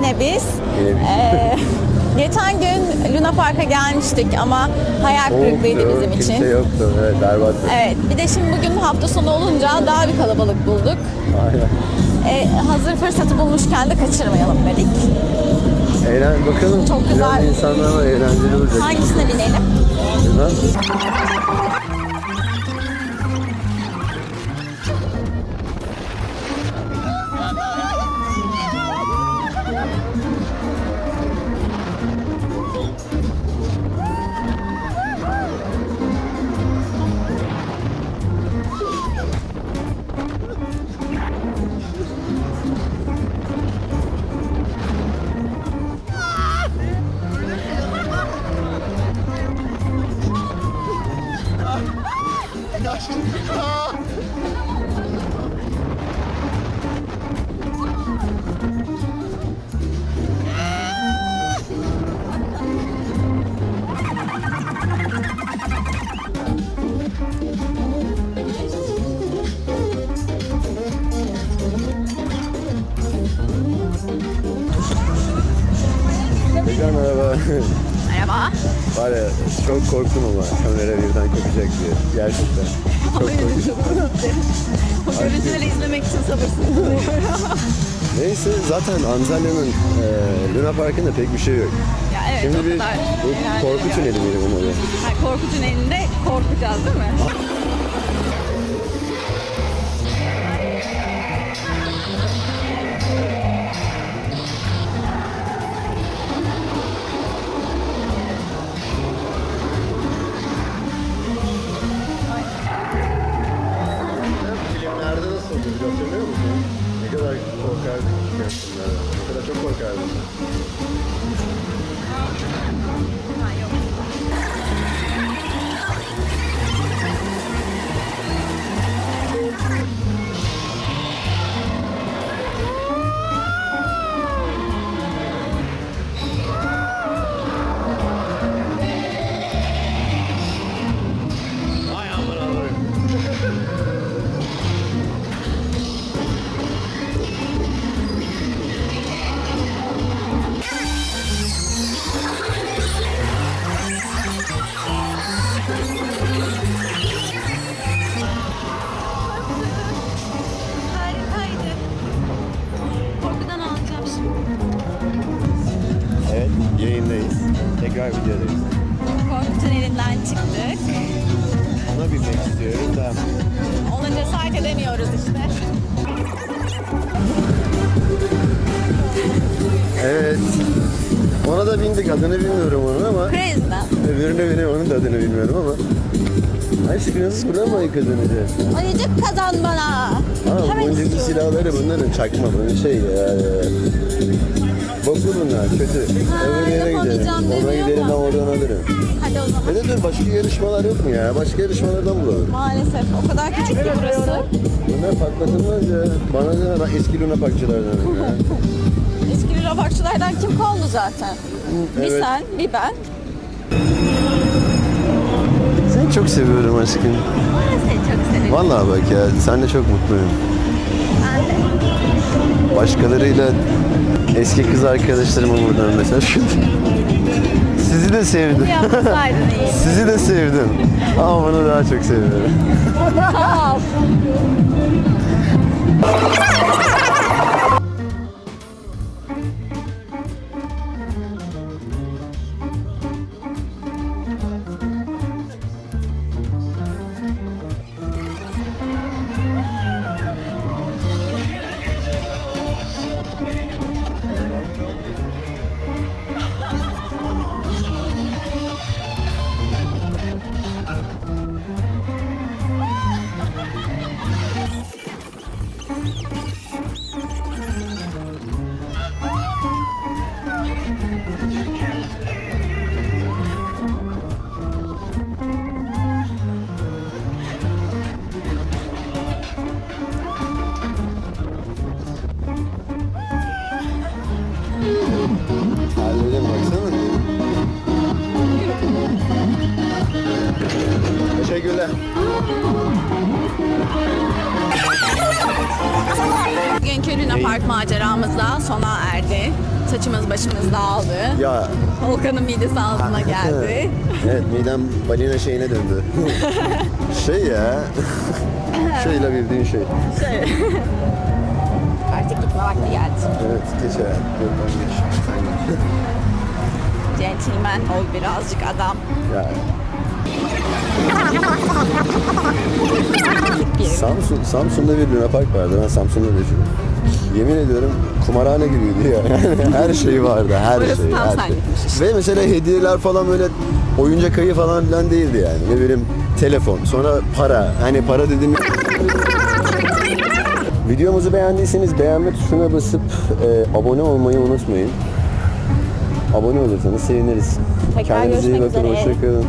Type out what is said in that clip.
yine biz. Yine biz. Ee, geçen gün Luna Park'a gelmiştik ama hayal kırıklığıydı bizim için. Kimse yoktu. Evet berbattı. Evet, bir de şimdi bugün hafta sonu olunca daha bir kalabalık bulduk. Aynen. Ee, hazır fırsatı bulmuşken de kaçırmayalım dedik. Eğlen bakalım. Çok güzel. Biraz insanlar var eğlenceli olacak. Hangisine binelim? Bilmem. Tekrar merhaba. Merhaba. Var ya çok korktum ama kamera birden kopacak diye. Gerçekten. Çok korktum. Görüntüleri izlemek için sabırsızlanıyorum. Neyse zaten Antalya'nın e, Luna Park'ında pek bir şey yok. ya evet, Şimdi o bir kadar bu korku tüneli miydi bunun adı? Ha, korku tünelinde korkacağız değil mi? Tekrar videodayız. Korku tünelinden çıktık. Ona binmek istiyorum da Ona cesaret edemiyoruz işte. Evet. Ona da bindik adını bilmiyorum onun ama Crazy'den. öbürüne bile onun da adını bilmiyorum ama Aşkım buradan mı kazanacağız? Ayıcık kazan bana. Hemen boncuklu silahları bunların çakma bunun şey ya. Boklu bunlar kötü. Öbür yere gidelim. yapamayacağım Ona gidelim ben oradan alırım. Hadi o zaman. Ne de dur başka yarışmalar yok mu ya? Başka yarışmalardan bulalım. Maalesef o kadar küçük ki burası. Bunlar patlatılmaz ya. Bana ne ben eski Luna Parkçılardanım ya. Eski lirabakçılardan kim kaldı zaten? Bir evet. sen, bir ben. Seni çok seviyorum aşkım. Ben seni çok seviyorum. Vallahi bak ya sen de çok mutluyum. Ben de. Başkalarıyla eski kız arkadaşlarımı buradan mesela şu Sizi de sevdim. İyi. Sizi de sevdim. Ama bunu daha çok seviyorum. Park maceramız da sona erdi. Saçımız başımız dağıldı. Ya Volkan'ın midesi ağzına geldi. evet midem balina şeyine döndü. şey ya. Şeyle bildiğin şey. Şey. Artık gitme vakti geldi. Evet geç hayat. Yok ben geç. Sen geç. Gentleman ol birazcık adam. Ya. Samsun, Samsun'da bir Luna Park vardı. Ben Samsun'da yaşıyorum. Yemin ediyorum kumarhane gibiydi ya. Yani her şey vardı, her Orası şey. tam her şey. senlikmiş. Ve mesela hediyeler falan böyle oyuncak ayı falan filan değildi yani. Ne bileyim telefon, sonra para. Hani para dediğim Videomuzu beğendiyseniz beğenme tuşuna basıp e, abone olmayı unutmayın. Abone olursanız seviniriz. Tekrar Kendinize iyi görüşmek bakın, üzere. hoşçakalın.